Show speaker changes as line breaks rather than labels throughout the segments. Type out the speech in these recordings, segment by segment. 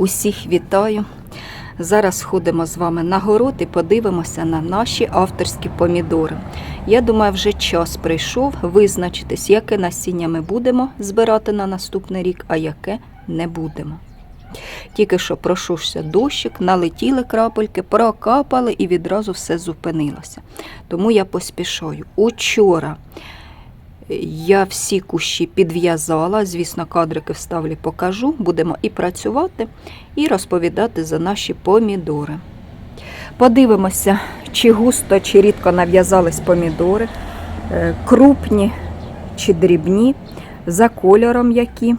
Усіх вітаю. Зараз ходимо з вами на город і подивимося на наші авторські помідори. Я думаю, вже час прийшов визначитись, яке насіння ми будемо збирати на наступний рік, а яке не будемо. Тільки що пройшовся дощик, налетіли крапельки, прокапали і відразу все зупинилося. Тому я поспішаю. Учора я всі кущі підв'язала, звісно, кадрики вставлю, покажу. Будемо і працювати, і розповідати за наші помідори. Подивимося, чи густо, чи рідко нав'язались помідори, е, крупні чи дрібні, за кольором які,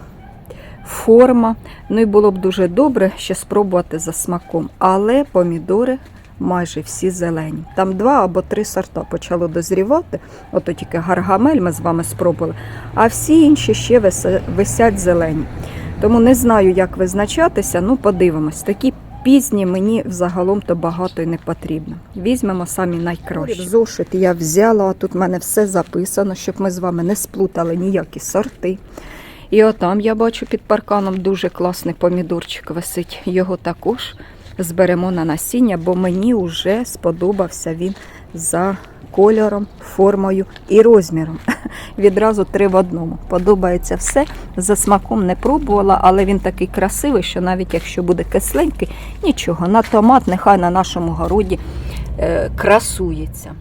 форма. Ну і було б дуже добре ще спробувати за смаком. Але помідори майже всі зелені. Там два або три сорта почало дозрівати. Ото тільки гаргамель ми з вами спробували, а всі інші ще висять зелені. Тому не знаю, як визначатися. Ну, подивимось. Такі пізні мені взагалом то багато і не потрібно. Візьмемо самі найкращі. Зошит я взяла, а тут в мене все записано, щоб ми з вами не сплутали ніякі сорти. І отам я бачу під парканом дуже класний помідорчик висить. Його також зберемо на насіння, бо мені вже сподобався він за кольором, формою і розміром. Відразу три в одному. Подобається все. За смаком не пробувала, але він такий красивий, що навіть якщо буде кисленький, нічого. На томат нехай на нашому городі е, красується.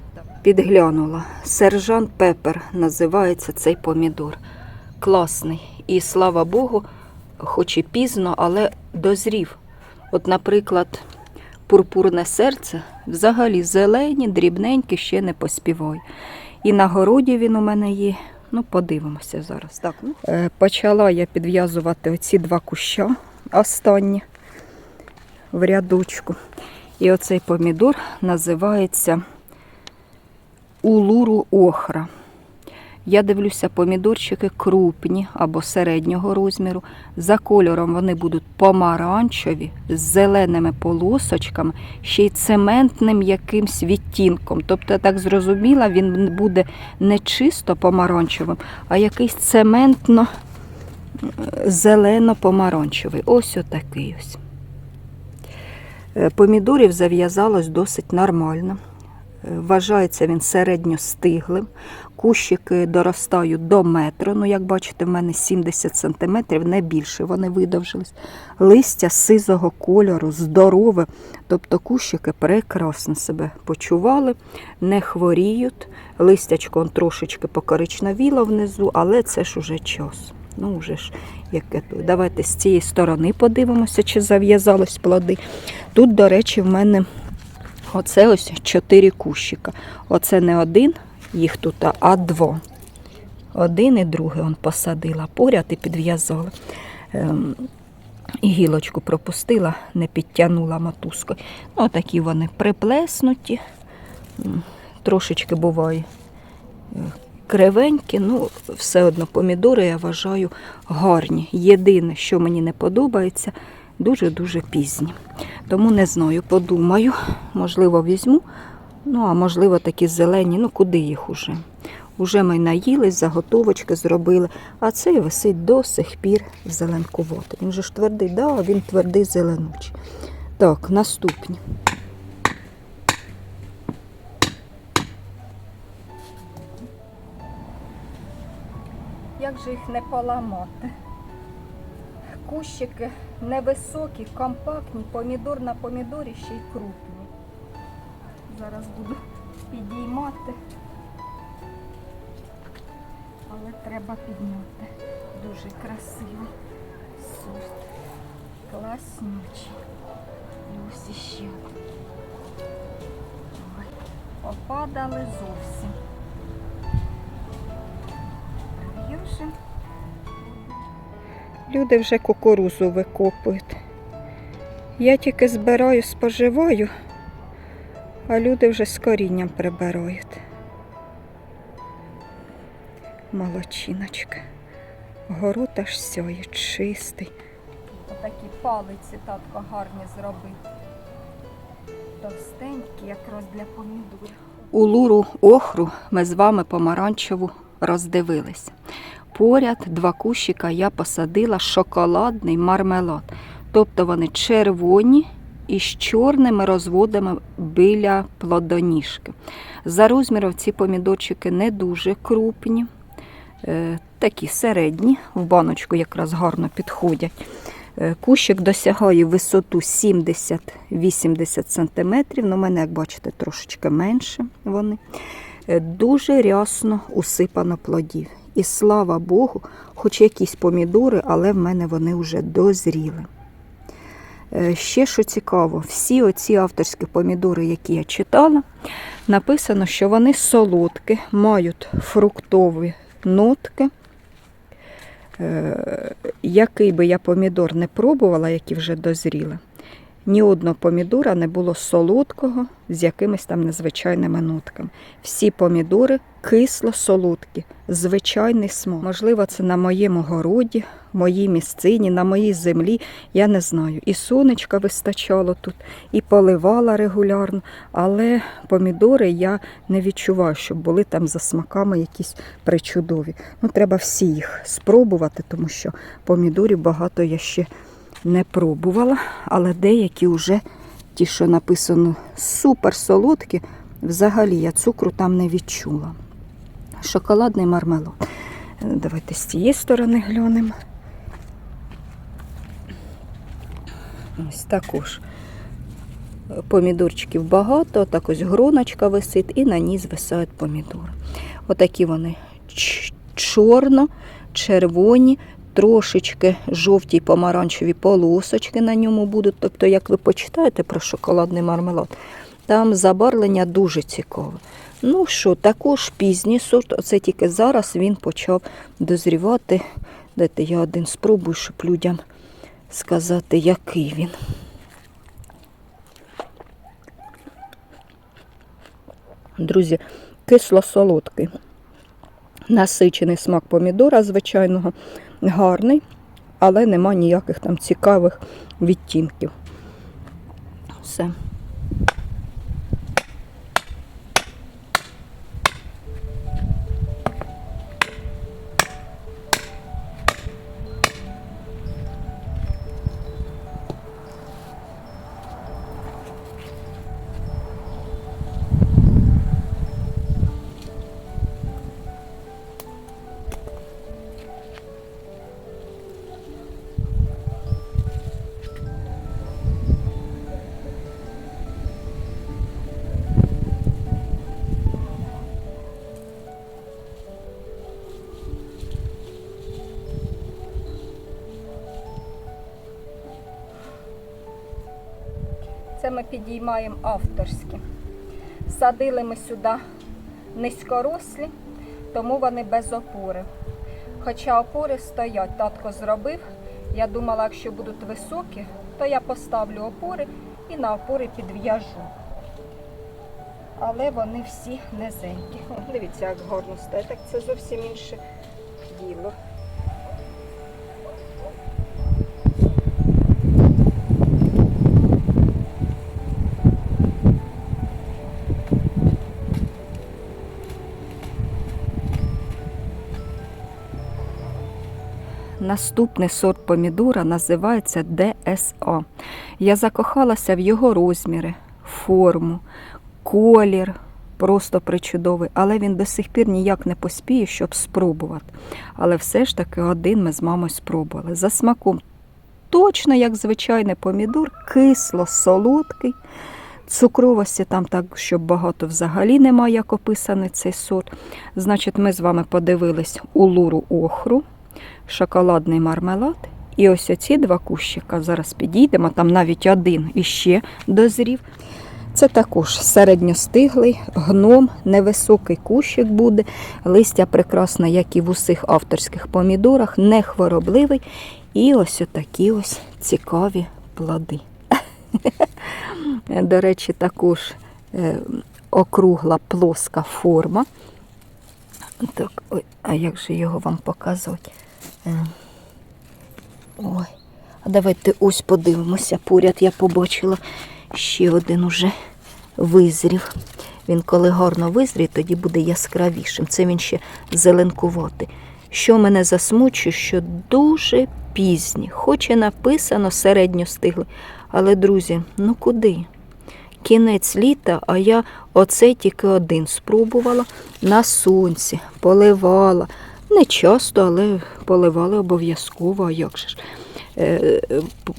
Підглянула. Сержант Пепер називається цей помідор. Класний. І слава Богу, хоч і пізно, але дозрів. От, наприклад, пурпурне серце взагалі зелені, дрібненькі, ще не поспівай. І на городі він у мене є. Ну, подивимося зараз. Так, ну. е, почала я підв'язувати оці два куща останні в рядочку. І оцей помідор називається улуру охра. Я дивлюся, помідорчики крупні або середнього розміру. За кольором вони будуть помаранчеві, з зеленими полосочками, ще й цементним якимсь відтінком. Тобто, так зрозуміла, він буде не чисто помаранчевим, а якийсь цементно зелено-помаранчевий. Ось отакий ось. Е, Помідорів зав'язалось досить нормально. Е, Вважається він середньо стиглим. Кущики доростають до метру. Ну, як бачите, в мене 70 см, не більше вони видовжились. Листя сизого кольору, здорове. Тобто кущики прекрасно себе почували, не хворіють. Листячко трошечки покоричневіло внизу, але це ж уже час. Ну, вже ж яке. Давайте з цієї сторони подивимося, чи зав'язались плоди. Тут, до речі, в мене Оце ось чотири кущика. Оце не один, їх тут, а два. Один і другий он посадила поряд і підв'язала. Ем, і гілочку пропустила, не підтягнула мотузкою. Ну, такі вони приплеснуті. Трошечки буває е, кривенькі, ну, все одно помідори я вважаю гарні. Єдине, що мені не подобається, дуже-дуже пізні. Тому не знаю, подумаю, можливо, візьму. Ну, а можливо, такі зелені, ну куди їх уже? Уже ми наїлись, заготовочки зробили, а цей висить до сих пір зеленкуватий. Він же ж твердий, да, він твердий зеленучий. Так, наступні. Як же їх не поламати? Кущики невисокі, компактні, помідор на помідорі ще й крупні. Зараз буду підіймати, але треба підняти. Дуже красивий сорт. Класнючий. І ось іще. Попадали зовсім. Люди вже кукурузу викопують. Я тільки збираю, споживаю, а люди вже з корінням прибирають. Молодчиночка. Город аж сяє, чистий. Отакі палиці татко гарні зробив. Товстенькі, якраз для помідорів. У луру охру ми з вами помаранчеву роздивились. Поряд два кущика я посадила шоколадний мармелад. Тобто вони червоні і з чорними розводами біля плодоніжки. За розміром ці помідорчики не дуже крупні, е, такі середні, в баночку якраз гарно підходять. Е, Кущик досягає висоту 70-80 см. Ну, мене, як бачите, трошечки менше вони. Е, Дуже рясно усипано плодів. І слава Богу, хоч якісь помідори, але в мене вони вже дозріли. Е, Ще що цікаво, всі оці авторські помідори, які я читала, написано, що вони солодкі, мають фруктові нотки. Е, Який би я помідор не пробувала, які вже дозріли, ні одного помідора не було солодкого з якимись там незвичайними нотками. Всі помідори кисло-солодкі, звичайний смак. Можливо, це на моєму городі, моїй місцині, на моїй землі. Я не знаю. І сонечка вистачало тут, і поливала регулярно, але помідори я не відчуваю, щоб були там за смаками якісь причудові. Ну, треба всі їх спробувати, тому що помідорів багато я ще не пробувала, але деякі вже ті, що написано супер солодкі, взагалі я цукру там не відчула. Шоколадний мармелад. Давайте з цієї сторони глянемо. Ось також помідорчиків багато, так ось гроночка висить і на ній звисають помідори. Отакі вони чорно, червоні, трошечки жовті помаранчеві полосочки на ньому будуть. Тобто, як ви почитаєте про шоколадний мармелад, там забарвлення дуже цікаве. Ну що, також пізній сорт, оце тільки зараз він почав дозрівати. Дайте я один спробую, щоб людям сказати, який він. Друзі, кисло-солодкий. Насичений смак помідора, звичайного, гарний, але нема ніяких там цікавих відтінків. Все. Ми підіймаємо авторські. Садили ми сюди низькорослі, тому вони без опори. Хоча опори стоять, татко зробив. Я думала, якщо будуть високі, то я поставлю опори і на опори підв'яжу. Але вони всі низенькі. Дивіться, як гарно стоять. Так це зовсім інше діло. Наступний сорт помідора називається ДСА. Я закохалася в його розміри, форму, колір, просто причудовий, але він до сих пір ніяк не поспіє, щоб спробувати. Але все ж таки один ми з мамою спробували. За смаком точно як звичайний помідор, кисло, солодкий. Цукровості там так, щоб багато взагалі немає, як описаний цей сорт. Значить, ми з вами подивились улуру охру, шоколадний мармелад. І ось оці два кущика зараз підійдемо, там навіть один іще дозрів. Це також середньостиглий гном, невисокий кущик буде. Листя прекрасне, як і в усіх авторських помідорах, не хворобливий. І ось отакі ось цікаві плоди. До речі, також е, округла плоска форма. Так, ой, а як же його вам показувати? Ой, а давайте ось подивимося. Поряд я побачила ще один уже визрів. Він коли гарно визріє, тоді буде яскравішим. Це він ще зеленкуватий. Що мене засмучує, що дуже пізні, хоч і написано середньо стигли. Але, друзі, ну куди? Кінець літа, а я оцей тільки один спробувала на сонці, поливала. Не часто, але поливали обов'язково, а як же ж. Е,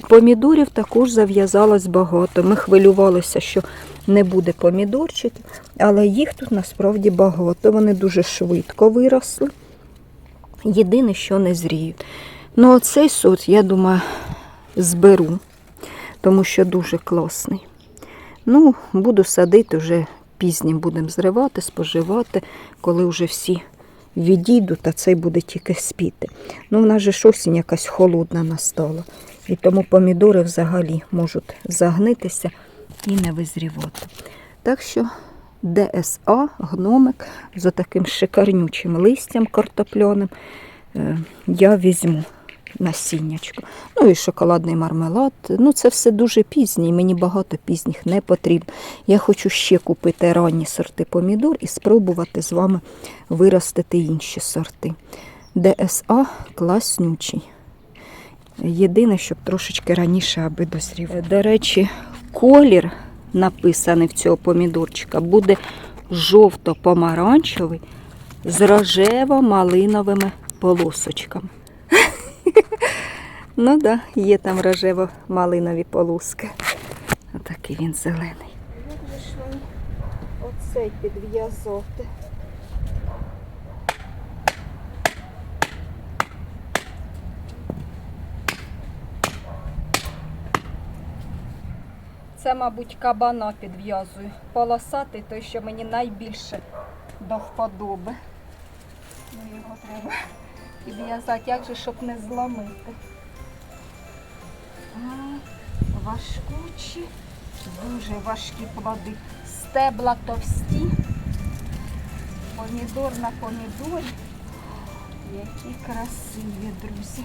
Помідорів також зав'язалось багато. Ми хвилювалися, що не буде помідорчиків, але їх тут насправді багато. Вони дуже швидко виросли. Єдине, що не зріють. Ну, оцей сорт, я думаю, зберу, тому що дуже класний. Ну, буду садити вже пізнім будемо зривати, споживати, коли вже всі відійдуть, та цей буде тільки спіти. Ну, в нас же осінь якась холодна настала. І тому помідори взагалі можуть загнитися і не визрівати. Так що ДСА, гномик з таким шикарнючим листям картопляним е, я візьму насіннячко. Ну і шоколадний мармелад. Ну, це все дуже пізнє, і мені багато пізніх не потрібно. Я хочу ще купити ранні сорти помідор і спробувати з вами виростити інші сорти. ДСА класнючий. Єдине, щоб трошечки раніше, аби дозрів. До речі, колір написаний в цього помідорчика буде жовто-помаранчевий з рожево-малиновими полосочками. Ну так, да, є там рожево-малинові полоски. Отакий він зелений. Оцей підв'язати? Це, мабуть, кабана підв'язую. Полосатий той, що мені найбільше до вподоби. Ну, його треба підв'язати, як же, щоб не зламити. Важкучі, дуже важкі плоди. Стебла товсті. Помідор на помідорі. Які красиві, друзі.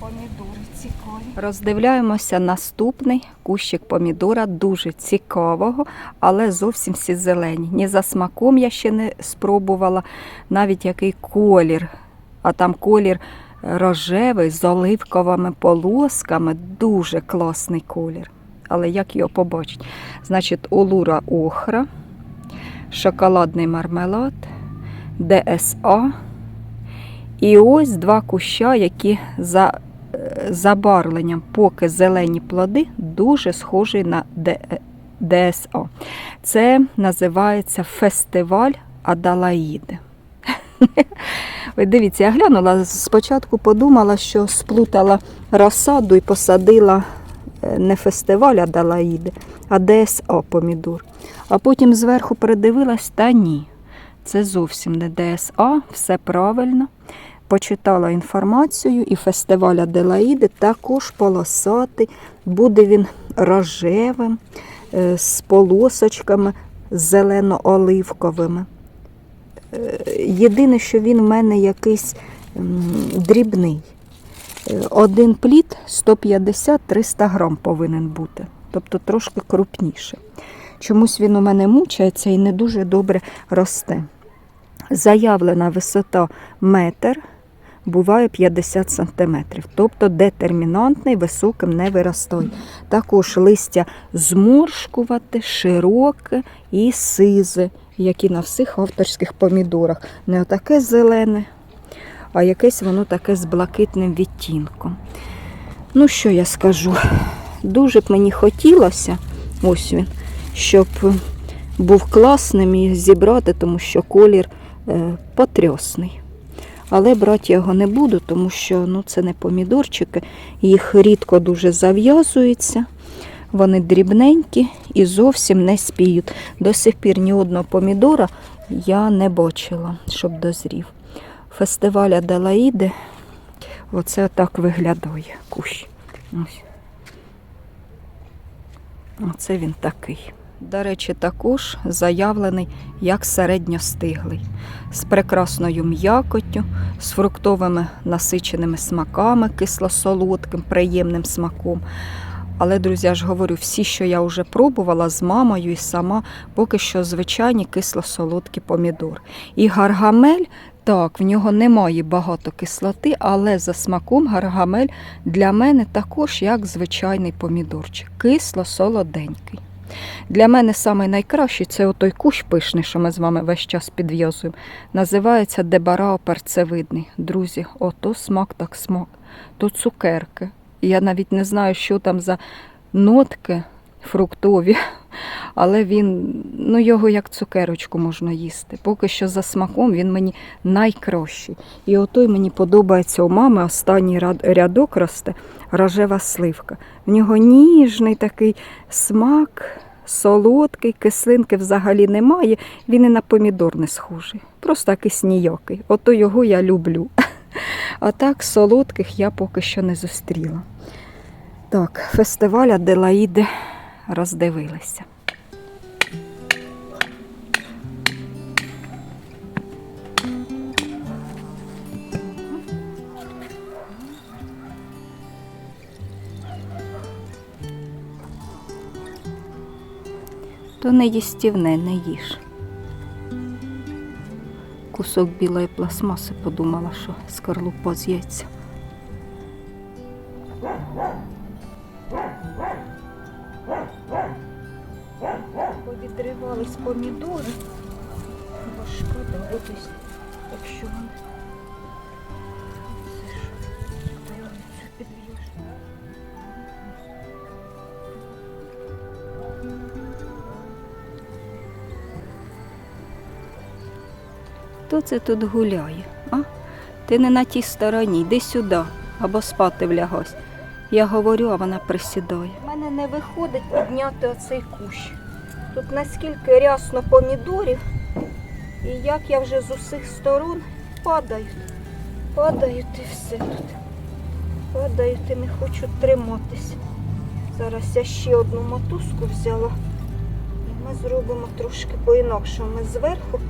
Помідори цікаві. Роздивляємося наступний кущик помідора, дуже цікавого, але зовсім всі зелені. Ні за смаком я ще не спробувала, навіть який колір. А там колір рожевий з оливковими полосками. Дуже класний колір. Але як його побачить? Значить, олура охра, шоколадний мармелад, ДСА. І ось два куща, які за забарвленням, поки зелені плоди, дуже схожі на Д- ДСА. Це називається фестиваль Адалаїди. Ви дивіться, я глянула, спочатку подумала, що сплутала розсаду і посадила е, не фестиваль Адалаїди, а ДСА помідор. А потім зверху передивилась, та ні, це зовсім не ДСА, все правильно. Почитала інформацію, і фестиваль Аделаїди також полосатий, буде він рожевим, е, з полосочками зелено-оливковими. Е, Єдине, що він в мене якийсь дрібний. Е, Один плід 150-300 грам повинен бути, тобто трошки крупніше. Чомусь він у мене мучається і не дуже добре росте. Заявлена висота метр буває 50 см, тобто детермінантний, високим не виростає. Також листя зморшкувати, широке і сизе, як і на всіх авторських помідорах. Не отаке зелене, а якесь воно таке з блакитним відтінком. Ну, що я скажу? Дуже б мені хотілося, ось він, щоб був класним і зібрати, тому що колір е, потрясний. Але брати його не буду, тому що ну, це не помідорчики, їх рідко дуже зав'язується. Вони дрібненькі і зовсім не спіють. До сих пір ні одного помідора я не бачила, щоб дозрів. Фестиваль Аделаїди, оце так виглядає кущ. Ось. Оце він такий. До речі, також заявлений як середньостиглий, з прекрасною м'якоттю, з фруктовими насиченими смаками, кисло-солодким, приємним смаком. Але, друзі, я ж говорю, всі, що я вже пробувала з мамою і сама, поки що звичайні кисло-солодкі помідори. І гаргамель, так, в нього немає багато кислоти, але за смаком гаргамель для мене також як звичайний помідорчик. Кисло-солоденький. Для мене самий найкращий це отой кущ пишний, що ми з вами весь час підв'язуємо. Називається дебарао перцевидний. Друзі, ото смак так смак. То цукерки. Я навіть не знаю, що там за нотки фруктові, але він, ну його як цукерочку можна їсти. Поки що за смаком він мені найкращий. І отой мені подобається у мами останній ряд- рядок росте рожева сливка. В нього ніжний такий смак, солодкий, кислинки взагалі немає. Він і на помідор не схожий. Просто якийсь ніякий. Ото його я люблю. А так солодких я поки що не зустріла. Так, фестиваль Аделаїди роздивилися. То не їстівне, не їж. Кусок білої пластмаси подумала, що скорлупа з'їться. Повідривались помідори. Бо шкода будуть, якщо вони. Хто це тут гуляє? А? Ти не на тій стороні, йди сюди або спати влягось. Я говорю, а вона присідає. У мене не виходить підняти оцей кущ. Тут наскільки рясно помідорів, і як я вже з усіх сторон падають. Падають і все тут. Падають і не хочуть триматися. Зараз я ще одну мотузку взяла. І ми зробимо трошки по-інакшому. Ми зверху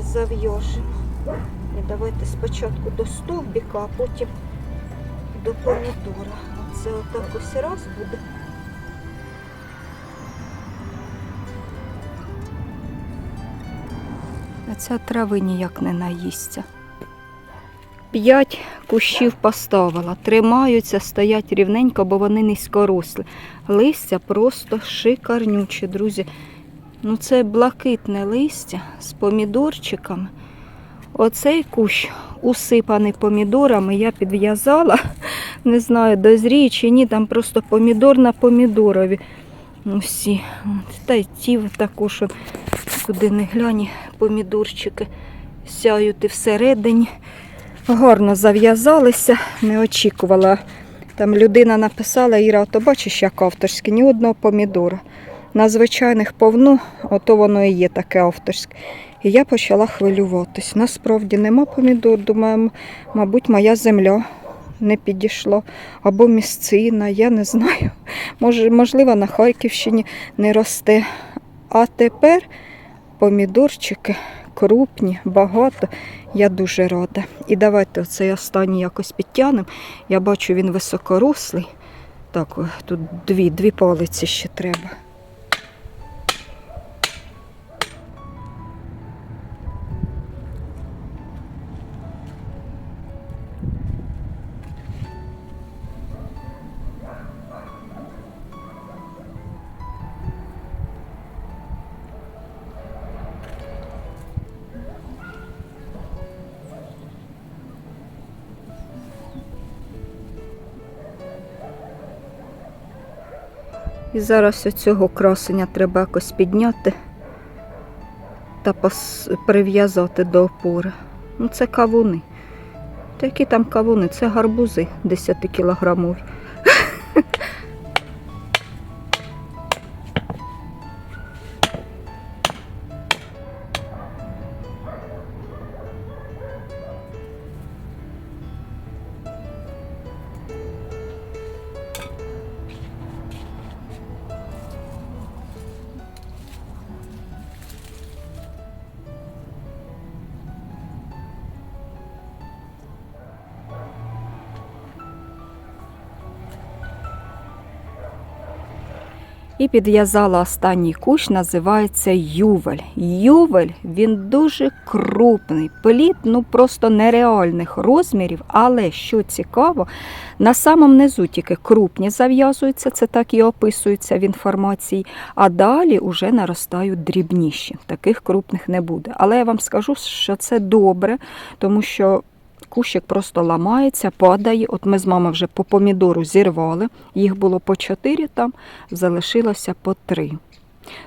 зав'яжемо. І давайте спочатку до стовбіка, а потім до помідора. Оце отак ось раз буде. А ця трави ніяк не наїсться. П'ять кущів поставила. Тримаються, стоять рівненько, бо вони низькорослі. Листя просто шикарнючі, друзі. Ну, це блакитне листя з помідорчиками. Оцей кущ усипаний помідорами, я підв'язала. Не знаю, дозріє чи ні, там просто помідор на помідорові. Усі. Та й ті також, куди не глянь, помідорчики сяють і всередині. Гарно зав'язалися, не очікувала. Там людина написала, Іра, то бачиш, як авторське, ні одного помідора. На звичайних повну, ото воно і є таке авторське. І я почала хвилюватись. Насправді нема помідор, думаю, мабуть, моя земля не підійшла. Або місцина, я не знаю. Може, можливо, на Харківщині не росте. А тепер помідорчики крупні, багато. Я дуже рада. І давайте оцей останній якось підтягнемо. Я бачу, він високорослий. Так, тут дві, дві палиці ще треба. І зараз оцього красення треба якось підняти та прив'язати до опори. Ну, це кавуни. Та які там кавуни? Це гарбузи 10 кілограмові. І підв'язала останній кущ, називається ювель. Ювель він дуже крупний, плід ну просто нереальних розмірів, але що цікаво, на самому низу тільки крупні зав'язуються, це так і описується в інформації, а далі вже наростають дрібніші. Таких крупних не буде. Але я вам скажу, що це добре, тому що кущик просто ламається, падає. От ми з мамою вже по помідору зірвали, їх було по чотири там, залишилося по три.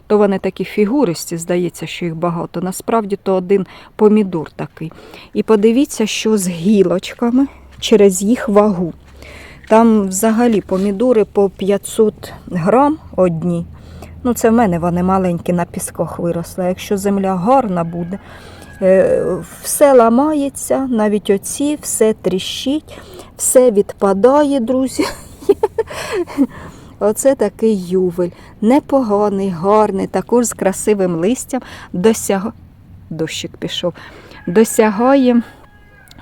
То вони такі фігуристі, здається, що їх багато. Насправді то один помідор такий. І подивіться, що з гілочками через їх вагу. Там взагалі помідори по 500 грам одні. Ну, це в мене вони маленькі на пісках виросли. Якщо земля гарна буде, все ламається, навіть оці, все тріщить, все відпадає, друзі. Оце такий ювель. Непоганий, гарний, також з красивим листям досяг... Дощик пішов. Досягає,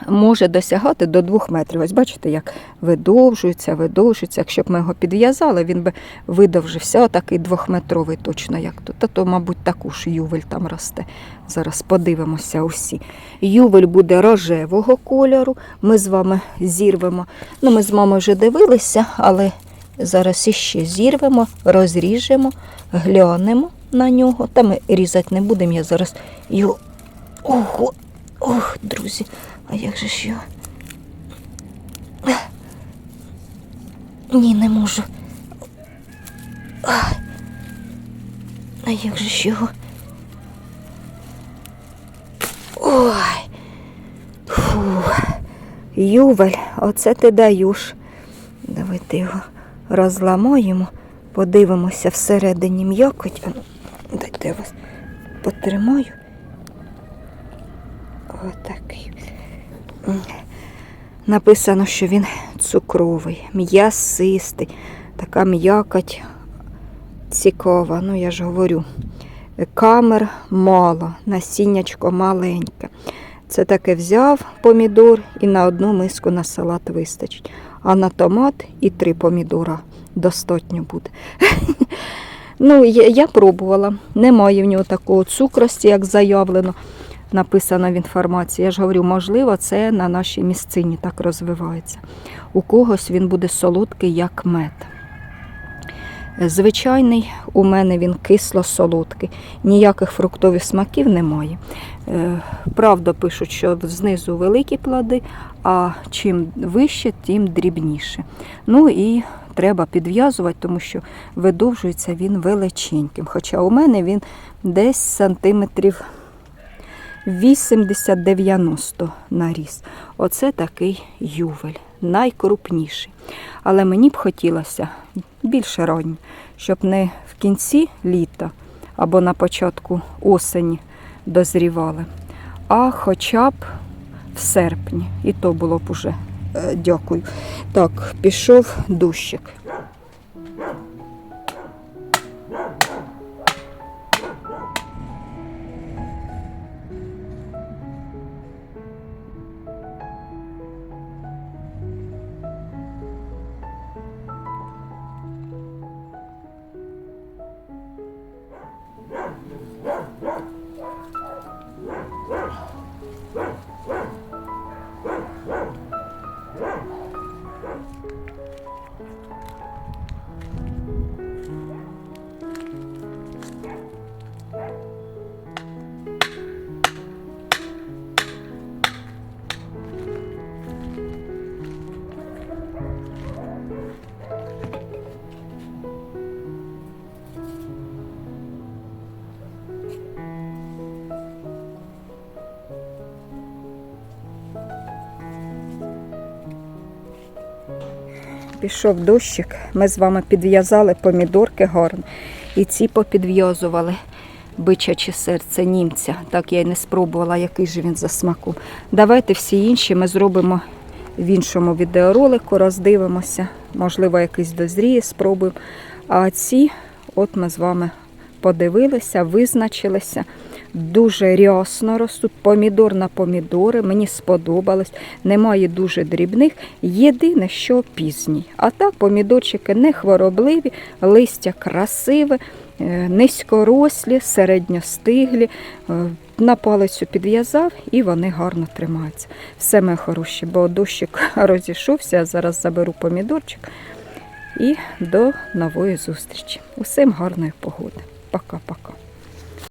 може досягати до двох метрів. Ось бачите, як видовжується, видовжується. Якщо б ми його підв'язали, він би видовжився, отакий двохметровий, точно як тут. Та то, мабуть, також ювель там росте. Зараз подивимося усі. Ювель буде рожевого кольору. Ми з вами зірвемо. Ну, ми з мамою вже дивилися, але зараз іще зірвемо, розріжемо, глянемо на нього. Та ми різати не будемо. Я зараз його. Ого! Ох, друзі, а як же ж його? Ні, не можу. А як же ж його? Ой. Фу. Ювель, оце ти даєш. Давайте його розламаємо, подивимося всередині м'якоть. Ну, Дайте я вас потримаю. Отакий. Написано, що він цукровий, м'ясистий, така м'якоть цікава. Ну, я ж говорю, камер мало, насіннячко маленьке. Це таке взяв помідор і на одну миску на салат вистачить. А на томат і три помідора достатньо буде. Ну, я пробувала. Немає в нього такого цукрості, як заявлено, написано в інформації. Я ж говорю, можливо, це на нашій місцині так розвивається. У когось він буде солодкий, як мед. Звичайний, у мене він кисло-солодкий, ніяких фруктових смаків немає. Е, Правда, пишуть, що знизу великі плоди, а чим вище, тим дрібніше. Ну і треба підв'язувати, тому що видовжується він величеньким. Хоча у мене він десь сантиметрів 80-90 наріс. Оце такий ювель, найкрупніший. Але мені б хотілося більше ранньо, щоб не в кінці літа або на початку осені дозрівали, а хоча б в серпні. І то було б уже е, дякую. Так, пішов дощик. Пішов дощик, ми з вами підв'язали помідорки гарно. І ці попідв'язували бичаче серце німця. Так я й не спробувала, який же він за смаком. Давайте всі інші ми зробимо в іншому відеоролику, роздивимося. Можливо, якийсь дозріє, спробуємо. А ці, от ми з вами подивилися, визначилися. Дуже рясно ростуть. Помідор на помідори. Мені сподобалось. Немає дуже дрібних. Єдине, що пізній. А так помідорчики не хворобливі, листя красиве, е, низькорослі, середньостиглі. Е, На палицю підв'язав і вони гарно тримаються. Все моє хороші, бо дощик розійшовся. Я зараз заберу помідорчик і до нової зустрічі. Усім гарної погоди. Пока-пока.